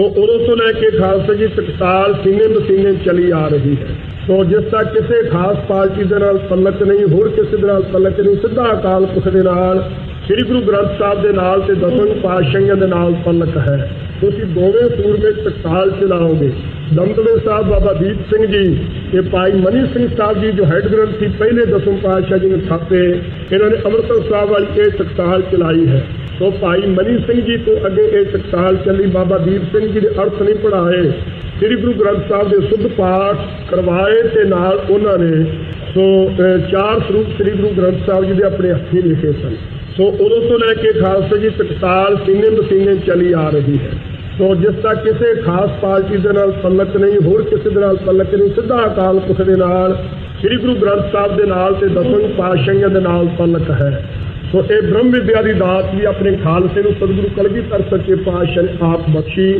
ਸੋ ਉਦੋਂ ਤੋਂ ਲੈ ਕੇ ਖਾਲਸਾ ਜੀ ਟਕਸਾਲ ਸੀਨੇ ਬਸੀਨੇ ਚਲੀ ਆ ਰਹੀ ਹੈ। ਸੋ ਜਿਸ ਤੱਕ ਕਿਸੇ ਖਾਸ ਪਾਰਟੀ ਦੇ ਨਾਲ ਤਲਕ ਨਹੀਂ, ਹੋਰ ਕਿਸੇ ਦੇ ਨਾਲ ਤਲਕ ਨਹੀਂ, ਸਿੱਧਾ ਅਕਾਲ ਪੁਰਖ ਦੇ ਨਾਲ, ਸ੍ਰੀ ਗੁਰੂ ਗ੍ਰੰਥ ਸਾਹਿਬ ਦੇ ਨਾਲ ਤੇ ਦਸਵੇਂ ਪਾਤਸ਼ਾਹਾਂ ਦੇ ਨਾਲ ਤਲਕ ਹੈ। ਤੁਸੀਂ ਦੋਵੇਂ ਸੂਰਮੇ ਤਕਤਾਲ ਚਲਾਓਗੇ। ਦਮਦਮੇ ਸਾਹਿਬ ਬਾਬਾ ਦੀਪ ਸਿੰਘ ਜੀ ਇਹ ਭਾਈ ਮਨੀ ਸਿੰਘ ਸਾਹਿਬ ਜੀ ਜੋ ਹੈੱਡ ਗ੍ਰੰਥੀ, ਪਹਿਲੇ ਦਸਵੇਂ ਪਾਤਸ਼ਾਹ ਜੀ ਨੇ ਥਾਪੇ ਇਹਨਾਂ ਨੇ ਅੰਮ੍ਰਿਤਸਰ ਸਾਹਿਬ ਵਾਲੀ ਇਹ ਟਕਸਾਲ ਚਲਾਈ ਹੈ। ਸੋ ਭਾਈ ਮਨੀ ਸਿੰਘ ਜੀ ਤੋਂ ਅੱਗੇ ਇਹ ਟਕਸਾਲ ਚੱਲੀ, ਬਾਬਾ ਦੀਪ ਸਿੰਘ ਜੀ ਦੇ ਅਰਥ ਨਹੀਂ ਪੜਾਏ ਸ੍ਰੀ ਗੁਰੂ ਗ੍ਰੰਥ ਸਾਹਿਬ ਦੇ ਸੁੱਧ ਪਾਠ ਕਰਵਾਏ ਤੇ ਨਾਲ ਉਹਨਾਂ ਨੇ ਸੋ ਚਾਰ ਸਰੂਪ ਸ੍ਰੀ ਗੁਰੂ ਗ੍ਰੰਥ ਸਾਹਿਬ ਜੀ ਦੇ ਆਪਣੇ ਹੱਥੀਂ ਲਿਖੇ ਸਨ। ਸੋ ਉਦੋਂ ਤੋਂ ਲੈ ਕੇ ਖਾਲਸਾ ਜੀ ਟਕਸਾਲ ਸੀਨੇ ਬਸੀਨੇ ਚਲੀ ਆ ਰਹੀ ਹੈ। ਸੋ ਜਿਸ ਦਾ ਕਿਸੇ ਖਾਸ ਪਾਰਟੀ ਦੇ ਨਾਲ ਤਲਕ ਨਹੀਂ, ਹੋਰ ਕਿਸੇ ਦੇ ਨਾਲ ਤਲਕ ਨਹੀਂ, ਸਿੱਧਾ ਅਕਾਲ ਪੁਰਖ ਦੇ ਨਾਲ, ਸ੍ਰੀ ਗੁਰੂ ਗ੍ਰੰਥ ਸਾਹਿਬ ਦੇ ਨਾਲ ਤੇ ਦਸਵੇਂ ਪਾਤਸ਼ਾਹੀਆਂ ਦੇ ਨਾਲ ਤਲਕ ਹੈ। ਸੋ ਇਹ ਬ੍ਰਹਮ ਵਿਦਿਆ ਦੀ ਦਾਤ ਵੀ ਆਪਣੇ ਖਾਲਸੇ ਨੂੰ ਸਤਿਗੁਰੂ ਕਲਗੀਧਰ ਸੱਚੇ ਪਾਤਸ਼ਾਹ ਨੇ ਆਪ ਬਖਸ਼ੀ।